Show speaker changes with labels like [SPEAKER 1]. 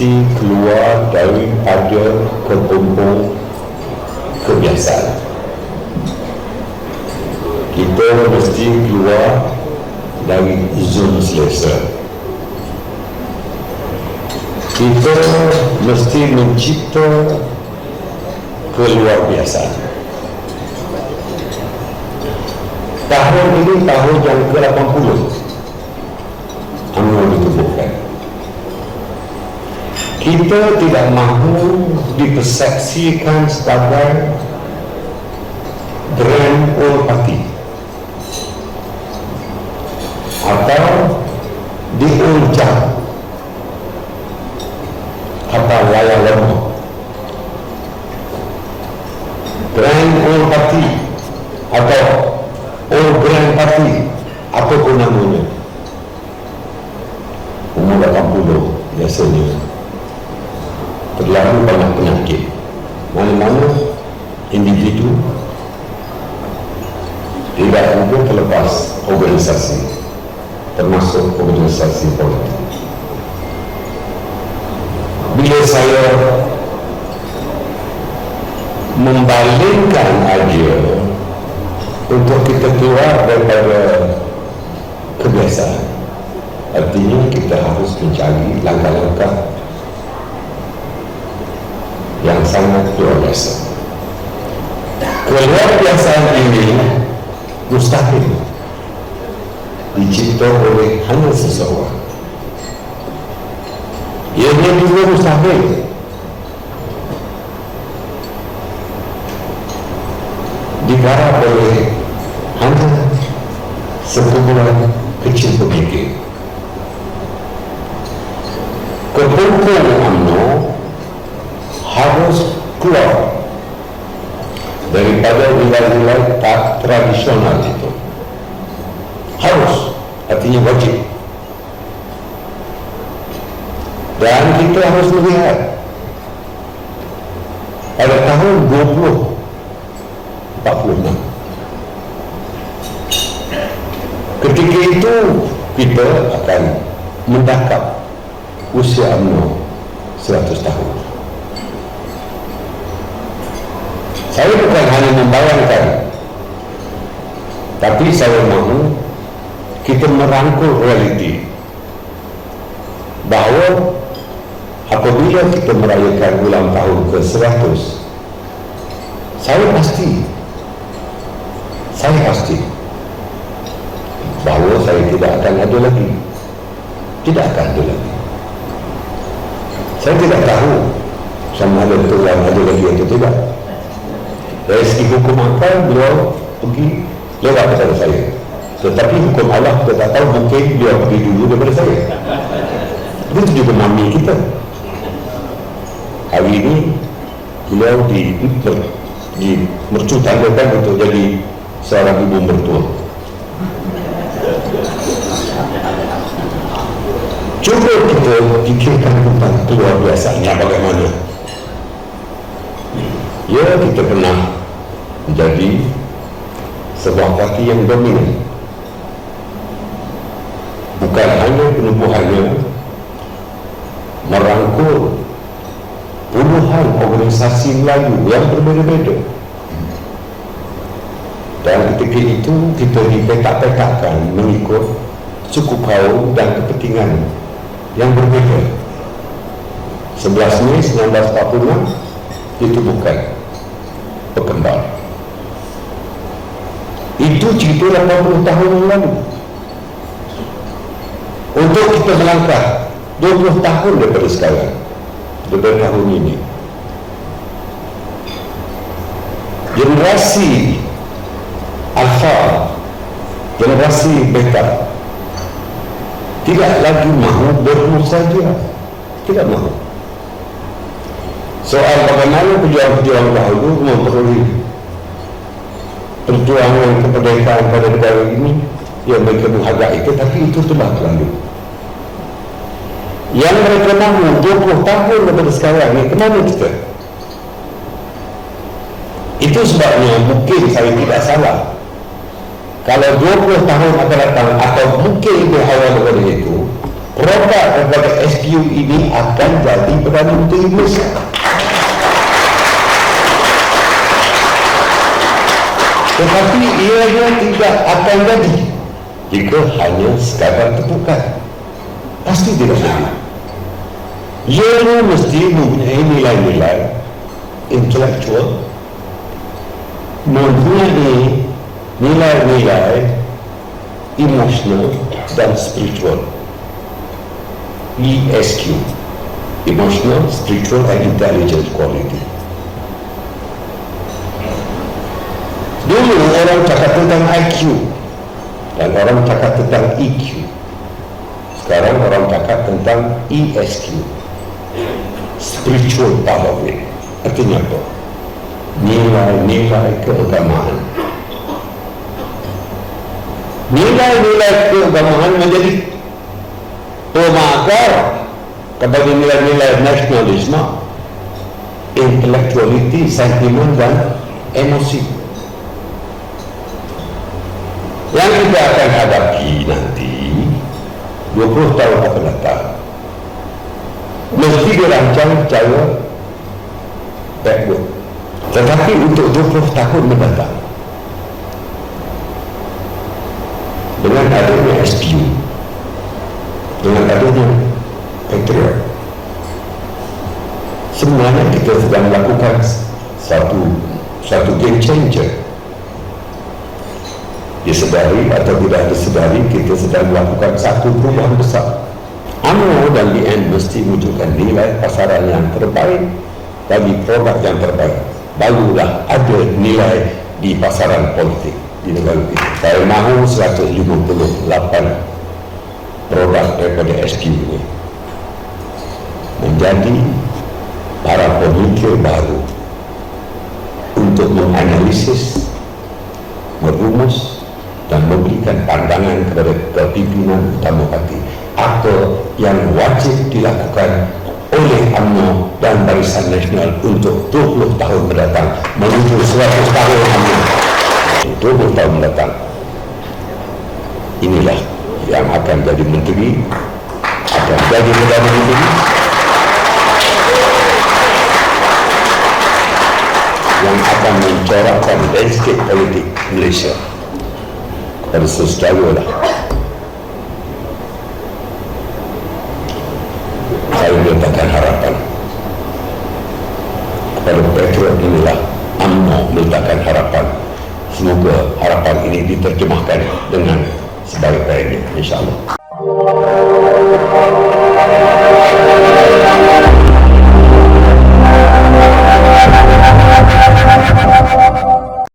[SPEAKER 1] mesti keluar daripada kepompong kebiasaan. Kita mesti keluar dari zon selesa. Kita mesti mencipta keluar biasa. Tahun ini tahun yang ke-80 UMNO ditubuhkan kita tidak mahu dipersepsikan sebagai grand old party. Atau diuncap kata laya lama grand old party atau old grand party apapun namanya tidak mungkin terlepas organisasi termasuk organisasi politik. Bila saya membalingkan aja untuk kita keluar daripada kebiasaan artinya kita harus mencari langkah-langkah yang sangat luar biasa. Keluar biasaan ini 무스타필 이집도 오래 하면서 싸워 예배비가 무스타필 니가 오래 항상 성공을 그 친구에게 그 공포를 안놓 daripada wilayah-wilayah tak tradisional itu. Harus. Artinya wajib. Dan kita harus melihat. Pada tahun 20 46 ketika itu kita akan mendakap usia UMNO 100 tahun saya bukan hanya membayangkan tapi saya mahu kita merangkul realiti bahawa apabila kita merayakan ulang tahun ke-100 saya pasti saya pasti bahawa saya tidak akan ada lagi. Tidak akan ada lagi. Saya tidak tahu sama ada Tuhan ada lagi atau tidak dari segi hukum akal beliau pergi lewat kepada saya. Tetapi hukum Allah kita tak tahu mungkin beliau pergi dulu daripada saya. Itu juga mami kita. Hari ini beliau di, di mercu tanggapan untuk jadi seorang ibu mertua. Cuba kita fikirkan tentang keluar biasanya bagaimana. Ya kita pernah menjadi sebuah parti yang dominan. Bukan hanya penubuhannya merangkul puluhan organisasi Melayu yang berbeza-beza. Dan ketika itu kita dipetak-petakkan mengikut suku kaum dan kepentingan yang berbeza. 11 Mei 1946 itu bukan berkembang itu cerita 80 tahun yang lalu. Untuk kita melangkah 20 tahun daripada sekarang daripada tahun ini. Generasi alfa generasi beta. Tidak lagi mahu bermus saja. Tidak mahu. Soal bagaimana pejuang-pejuang dahulu memperoleh perjuangan kemerdekaan pada negara ini yang mereka menghargai. Tetapi itu telah berlalu yang mereka mahu 20 tahun daripada sekarang ni kemana kita? Itu sebabnya mungkin saya tidak salah. Kalau 20 tahun akan datang atau mungkin lebih awal daripada itu produk daripada SPU ini akan jadi Perdana Menteri Malaysia tetapi ianya tidak akan jadi. Jika hanya sekadar tepukan pasti tidak jadi. Ianya mesti mempunyai nilai-nilai intelektual mempunyai nilai-nilai emosional dan spiritual. ESQ emotional, spiritual and intelligent quality dulu orang cakap tentang IQ dan orang cakap tentang EQ sekarang orang cakap tentang ESQ spiritual it artinya apa? nilai-nilai keagamaan. Nilai-nilai keagamaan menjadi pemakar kepada nilai-nilai nasionalisme intellectuality, sentimen dan emosi yang kita akan hadapi nanti 20 tahun akan datang mesti dirancang secara backward. Tetapi untuk 20 tahun mendatang dengan adanya SPU dengan adanya Patriot sebenarnya kita sedang melakukan satu satu game changer disedari atau tidak disedari kita sedang melakukan satu perubahan besar. UMNO dan BN mesti wujudkan nilai pasaran yang terbaik bagi produk yang terbaik. Barulah ada nilai di pasaran politik di negara kita. Saya mahu 158 produk daripada SQ ini menjadi para pemikir baru untuk menganalisis merumus dan memberikan pandangan kepada kepimpinan utama parti. Apa yang wajib dilakukan oleh UMNO dan Barisan Nasional untuk 20 tahun mendatang menuju 100 tahun UMNO. 20 tahun mendatang. Inilah yang akan jadi menteri akan jadi Perdana Menteri. Yang akan mencorakkan landscape politik Malaysia sesuatu lah saya meletakkan harapan. Kepada Patriot inilah UMNO meletakkan harapan. Semoga harapan ini diterjemahkan dengan sebaik-baiknya insyaAllah